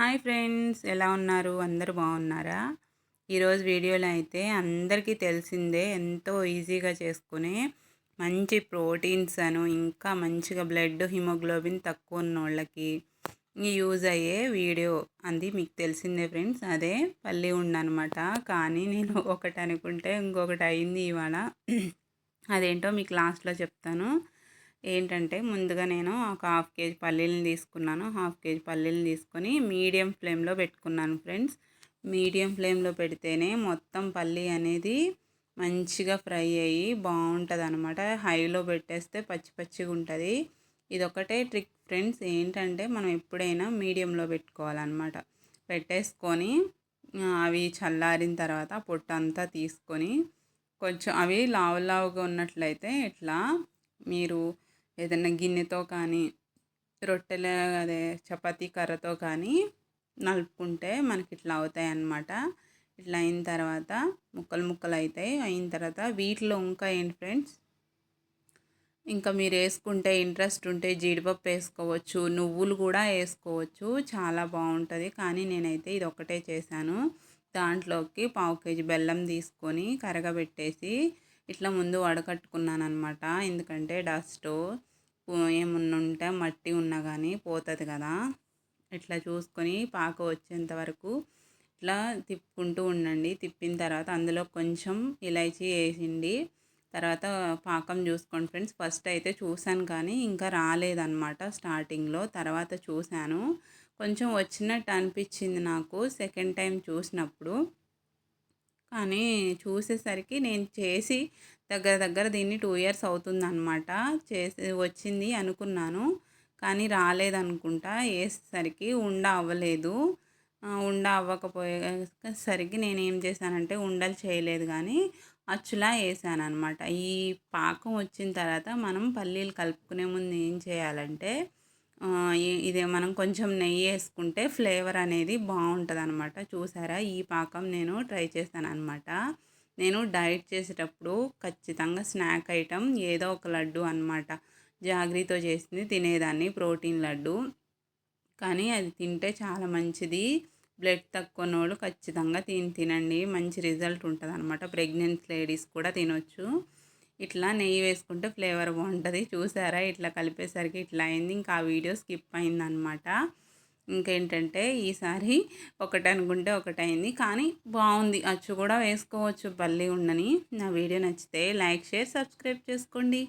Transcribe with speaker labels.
Speaker 1: Hi friends ఎలా ఉన్నారు? అందరూ బాగున్నారా? ఈరోజు వీడియోలో అయితే అందరికీ తెలిసిందే ఎంతో ఈజీగా చేసుకునే మంచి ప్రోటీన్స్ అను ఇంకా మంచిగా బ్లడ్ హిమోగ్లోబిన్ తక్కువ ఉన్న వాళ్ళకి యూజ్ అయ్యే వీడియో అది. మీకు తెలిసిందే ఫ్రెండ్స్ అదే పల్లి ఉండనమాట కానీ నేను ఒకటి అనుకుంటే ఇంకొకటి అయింది ఇవాళ. అదేంటో మీకు లాస్ట్లో చెప్తాను. ఏంటంటే ముందుగా నేను ఒక హాఫ్ కేజీ పల్లీలను తీసుకున్నాను. హాఫ్ కేజీ పల్లీలను తీసుకొని మీడియం ఫ్లేమ్లో పెట్టుకున్నాను ఫ్రెండ్స్. మీడియం ఫ్లేమ్లో పెడితేనే మొత్తం పల్లీ అనేది మంచిగా ఫ్రై అయ్యి బాగుంటుంది అనమాట హైలో పెట్టేస్తే పచ్చి పచ్చిగా ఉంటుంది. ఇదొకటే ట్రిక్ ఫ్రెండ్స్. ఏంటంటే మనం ఎప్పుడైనా మీడియంలో పెట్టుకోవాలన్నమాట. పెట్టేసుకొని అవి చల్లారిన తర్వాత పొట్టు అంతా తీసుకొని కొంచెం అవి లావు లావుగా ఉన్నట్లయితే ఇట్లా మీరు ఏదైనా గిన్నెతో కానీ రొట్టెల అదే చపాతీ కర్రతో కానీ నలుపుకుంటే మనకి ఇట్లా అవుతాయి అన్నమాట ఇట్లా అయిన తర్వాత ముక్కలు ముక్కలు అవుతాయి అయిన తర్వాత వీటిలో ఇంకా ఏంటి ఫ్రెండ్స్? ఇంకా మీరు వేసుకుంటే ఇంట్రెస్ట్ ఉంటే జీడిపప్పు వేసుకోవచ్చు నువ్వులు కూడా వేసుకోవచ్చు. చాలా బాగుంటుంది. కానీ నేనైతే ఇది ఒకటే చేశాను. దాంట్లోకి పావు కేజీ బెల్లం తీసుకొని కరగబెట్టేసి ఇట్లా ముందు వడకట్టుకున్నాను అనమాట ఎందుకంటే డస్ట్. ఏమున్నా ఉంటే మట్టి ఉన్నా కానీ పోతుంది కదా. ఇట్లా చూసుకొని పాక వచ్చేంత వరకు ఇట్లా తిప్పుకుంటూ ఉండండి. తిప్పిన తర్వాత అందులో కొంచెం ఇలైచి వేసిండి. తర్వాత పాకం చూసుకోండి ఫ్రెండ్స్. ఫస్ట్ అయితే చూశాను కానీ ఇంకా రాలేదన్నమాట స్టార్టింగ్లో. తర్వాత చూశాను. కొంచెం వచ్చినట్టు అనిపించింది నాకు సెకండ్ టైం చూసినప్పుడు. కానీ చూసేసరికి నేను చేసి దగ్గర దగ్గర దీన్ని టూ ఇయర్స్ అవుతుందన్నమాట. చేసి వచ్చింది అనుకున్నాను. కానీ రాలేదనుకుంటా. వేసేసరికి ఉండ అవ్వలేదు. ఉండ అవ్వకపోయేసరికి నేను ఏం చేశానంటే ఉండలు చేయలేదు కానీ అచ్చులా వేసాను అనమాట ఈ పాకం వచ్చిన తర్వాత మనం పల్లీలు కలుపుకునే ముందు ఏం చేయాలంటే ఇదే మనం కొంచెం నెయ్యి వేసుకుంటే ఫ్లేవర్ అనేది బాగుంటుంది అనమాట చూసారా? ఈ పాకం నేను ట్రై చేస్తాను అనమాట నేను డైట్ చేసేటప్పుడు ఖచ్చితంగా స్నాక్ ఐటమ్ ఏదో ఒక లడ్డు అనమాట జాగ్రీతో చేసింది తినేదాన్ని ప్రోటీన్ లడ్డు. కానీ అది తింటే చాలా మంచిది. బ్లడ్ తక్కువనోళ్ళు ఖచ్చితంగా తిని తినండి. మంచి రిజల్ట్ ఉంటుంది అనమాట ప్రెగ్నెంట్ లేడీస్ కూడా తినొచ్చు. ఇట్లా నెయ్యి వేసుకుంటే ఫ్లేవర్ బాగుంటుంది. చూసారా? ఇట్లా కలిపేసరికి ఇట్లా అయింది. ఇంకా ఆ వీడియో స్కిప్ అయిందనమాట. ఇంకేంటంటే ఈసారి ఒకటి అనుకుంటే ఒకటి అయింది. కానీ బాగుంది. అచ్చు కూడా వేసుకోవచ్చు. భలే ఉండని. నా వీడియో నచ్చితే లైక్ షేర్ సబ్స్క్రైబ్ చేసుకోండి.